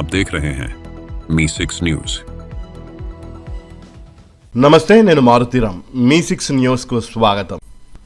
आप देख रहे हैं मी सिक्स न्यूज నమస్తే నేను మారుతీరామ్ మీ సిక్స్ న్యూస్కు స్వాగతం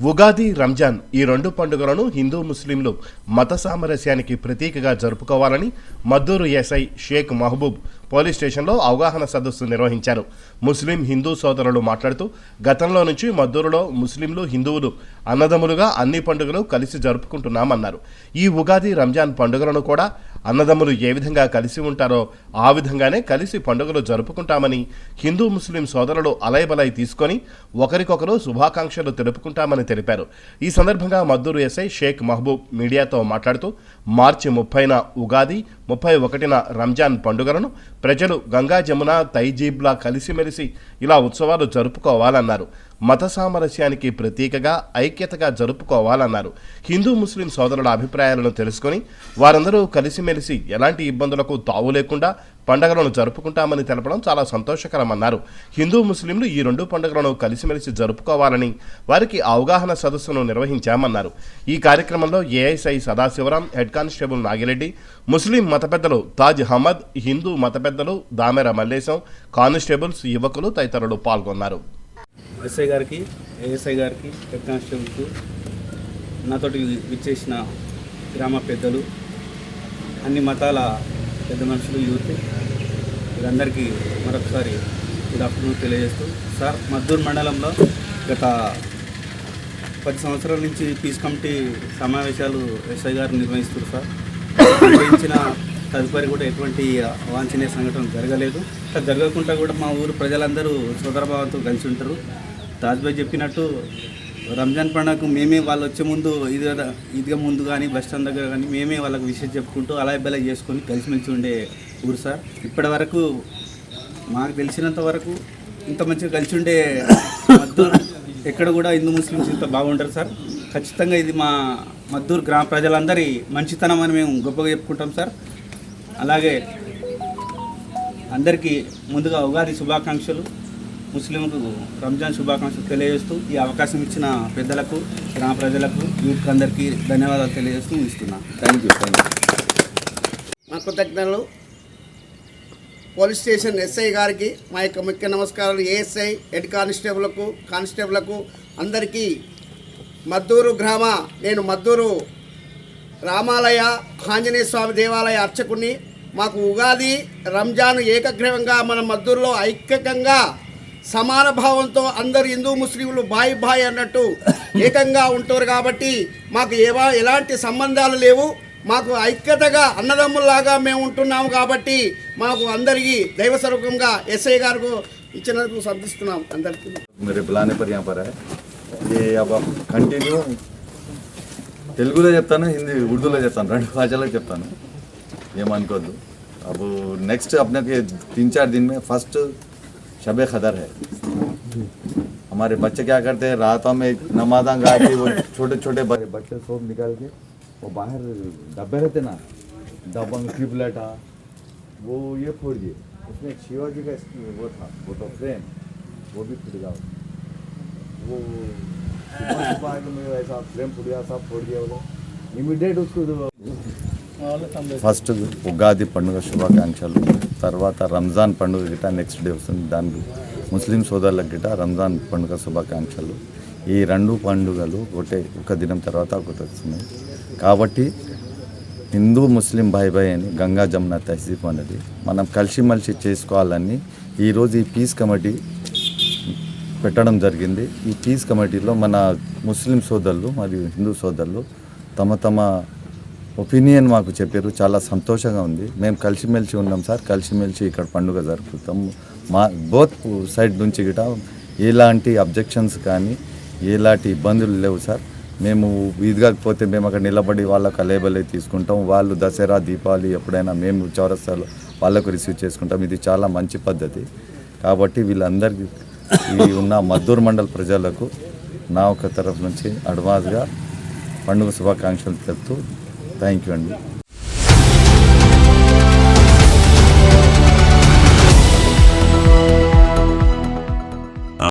ఉగాది రంజాన్ ఈ రెండు పండుగలను హిందూ ముస్లింలు మత సామరస్యానికి ప్రతీకగా జరుపుకోవాలని మద్దూరు ఎస్ఐ షేక్ మహబూబ్ పోలీస్ స్టేషన్లో అవగాహన సదస్సు నిర్వహించారు. ముస్లిం హిందూ సోదరులు మాట్లాడుతూ గతంలో నుంచి మద్దూరులో ముస్లింలు హిందువులు అన్నదమ్ములుగా అన్ని పండుగలు కలిసి జరుపుకుంటున్నామన్నారు. ఈ ఉగాది రంజాన్ పండుగలను కూడా అన్నదమ్ములు ఏ విధంగా కలిసి ఉంటారో ఆ విధంగానే కలిసి పండుగలు జరుపుకుంటామని హిందూ ముస్లిం సోదరులు అలయబలై తీసుకొని ఒకరికొకరు శుభాకాంక్షలు తెలుపుకుంటామని తెలిపారు. ఈ సందర్భంగా మద్దూరు ఎస్ఐ షేక్ మహబూబ్ మీడియాతో మాట్లాడుతూ మార్చి ముప్పైన ఉగాది ముప్పై ఒకటిన రంజాన్ పండుగలను ప్రజలు గంగా జమున తైజీబ్లా కలిసిమెలిసి ఇలా ఉత్సవాలు జరుపుకోవాలన్నారు. మత సామరస్యానికి ప్రతీకగా ఐక్యతగా జరుపుకోవాలన్నారు. హిందూ ముస్లిం సోదరుల అభిప్రాయాలను తెలుసుకొని వారందరూ కలిసిమెలిసి ఎలాంటి ఇబ్బందులకు తావు లేకుండా పండుగలను జరుపుకుంటామని తెలపడం చాలా సంతోషకరమన్నారు. హిందూ ముస్లింలు ఈ రెండు పండుగలను కలిసిమెలిసి జరుపుకోవాలని వారికి అవగాహన సదస్సును నిర్వహించామన్నారు. ఈ కార్యక్రమంలో ASI Sadasivaram head constable Nagireddy ముస్లిం మత పెద్దలు తాజ్ అహ్మద్ హిందూ మత పెద్దలు దామెర మల్లేశం కానిస్టేబుల్స్ యువకులు తదితరులు పాల్గొన్నారు. ఎస్ఐ గారికి ఏఎస్ఐ గారికి హెడ్ కానిస్టేబుల్కు నాతోటి విచ్చేసిన గ్రామ పెద్దలు అన్ని మతాల పెద్ద మనుషులు యూత్. వీరందరికీ మరొకసారి గుడ్ ఆఫ్టర్నూన్ తెలియజేస్తూ సార్ మద్దూరు మండలంలో గత పది సంవత్సరాల నుంచి పీస్ కమిటీ సమావేశాలు ఎస్ఐ గారు నిర్వహిస్తారు సార్. నిర్వహించిన తదుపరి కూడా ఎటువంటి అవాంఛనీయ సంఘటన జరగలేదు. అట్లా జరగకుండా కూడా మా ఊరు ప్రజలందరూ సోదరభావంతో కలిసి ఉంటారు. తాజ్బాయ్ చెప్పినట్టు రంజాన్ పండుగకు మేమే వాళ్ళు వచ్చే ముందు ఇది ఇదిగా ముందు కానీ బస్ స్టాండ్ దగ్గర కానీ మేమే వాళ్ళకి విషయం చెప్పుకుంటూ అలా బెలా చేసుకొని కలిసిమెలిసి ఉండే ఊరు సార్. ఇప్పటి వరకు మాకు తెలిసినంత వరకు ఇంత మంచిగా కలిసి ఉండే మద్దూరు ఎక్కడ కూడా హిందూ ముస్లిమ్స్ ఇంత బాగుంటారు సార్. ఖచ్చితంగా ఇది మా మద్దూరు గ్రామ ప్రజలందరి మంచితనం అని మేము గొప్పగా చెప్పుకుంటాం సార్. అలాగే అందరికీ ముందుగా ఉగాది శుభాకాంక్షలు ముస్లింలకు రంజాన్ శుభాకాంక్షలు తెలియజేస్తూ ఈ అవకాశం ఇచ్చిన పెద్దలకు గ్రామ ప్రజలకు యూత్ అందరికీ ధన్యవాదాలు తెలియజేస్తూ ఇస్తున్నాను థ్యాంక్ యూ థ్యాంక్ యూ మా కృతజ్ఞతలు. పోలీస్ స్టేషన్ ఎస్ఐ గారికి మా యొక్క ముఖ్య నమస్కారాలు. ఏఎస్ఐ హెడ్ కానిస్టేబుల్కు కానిస్టేబుల్కు అందరికీ మద్దూరు గ్రామ నేను మద్దూరు రామాలయ ఆంజనేయ స్వామి దేవాలయ అర్చకుని మాకు ఉగాది రంజాన్ ఏకగ్రీవంగా మన మద్దూరులో ఐక్యకంగా సమాన భావంతో అందరు హిందూ ముస్లింలు బాయ్ బాయ్ అన్నట్టు ఏకంగా ఉంటారు కాబట్టి మాకు ఏవా ఎలాంటి సంబంధాలు లేవు మాకు ఐక్యతగా అన్నదమ్ముల్లాగా మేము ఉంటున్నాము కాబట్టి మాకు అందరికీ దైవ స్వరూపంగా ఎస్ఐ గారు ఇచ్చినందుకు సంధిస్తున్నాం అందరికీ मेरे बुलाने पर यहाँ पर है ये अब కంటిన్యూ తెలుగులో చెప్తాను హిందీ ఉర్దూలో చెప్తాను రెండు భాషలో చెప్తాను ఏమనుకోద్దు अब नेक्स्ट अपने के तीन चार दिन में फर्स्ट शब खदर है हमारे बच्चे क्या करते हैं रातों में नमाजा गा के वो छोटे छोटे बड़े बच्चे सब निकाल के वो बाहर डब्बे रहते ना दबंग ट्रिपलेटा वो ये फोड़ दिए उसमें एक शिवाजी का वो था फोटो फ्रेम वो भी फूट गया वो ఫస్ట్ ఉగాది పండుగ శుభాకాంక్షలు తర్వాత రంజాన్ పండుగ గిట నెక్స్ట్ డే వస్తుంది. దానికి ముస్లిం సోదరులకు గిట రంజాన్ పండుగ శుభాకాంక్షలు. ఈ రెండు పండుగలు ఒకటే ఒక దినం తర్వాత ఒకటి వస్తున్నాయి కాబట్టి హిందూ ముస్లిం భాయ్ భాయ్ అని గంగా జమున తహసీఫ్ అనేది మనం కలిసిమలిసి చేసుకోవాలని ఈరోజు ఈ పీస్ కమిటీ పెట్టడం జరిగింది. ఈ పీస్ కమిటీలో మన ముస్లిం సోదరులు మరియు హిందూ సోదరులు తమ తమ ఒపీనియన్ మాకు చెప్పారు. చాలా సంతోషంగా ఉంది. మేము కలిసిమెలిసి ఉన్నాం సార్. కలిసిమెలిసి ఇక్కడ పండుగ జరుపుతాం. మా బోత్ సైడ్ నుంచి గిట ఎలాంటి అబ్జెక్షన్స్ కానీ ఎలాంటి ఇబ్బందులు లేవు సార్. మేము పోతే మేము అక్కడ నిలబడి వాళ్ళకి అలేబలే తీసుకుంటాం. వాళ్ళు దసరా దీపావళి ఎప్పుడైనా మేము చౌరస్తాలో వాళ్ళకు రిసీవ్ చేసుకుంటాం. ఇది చాలా మంచి పద్ధతి. కాబట్టి వీళ్ళందరికీ ఈ ఉన్న మద్దూరు మండల ప్రజలకు నా ఒక తరఫు నుంచి అడ్వాన్స్గా పండుగ శుభాకాంక్షలు తెలుపుతూ థ్యాంక్ యూ అండి.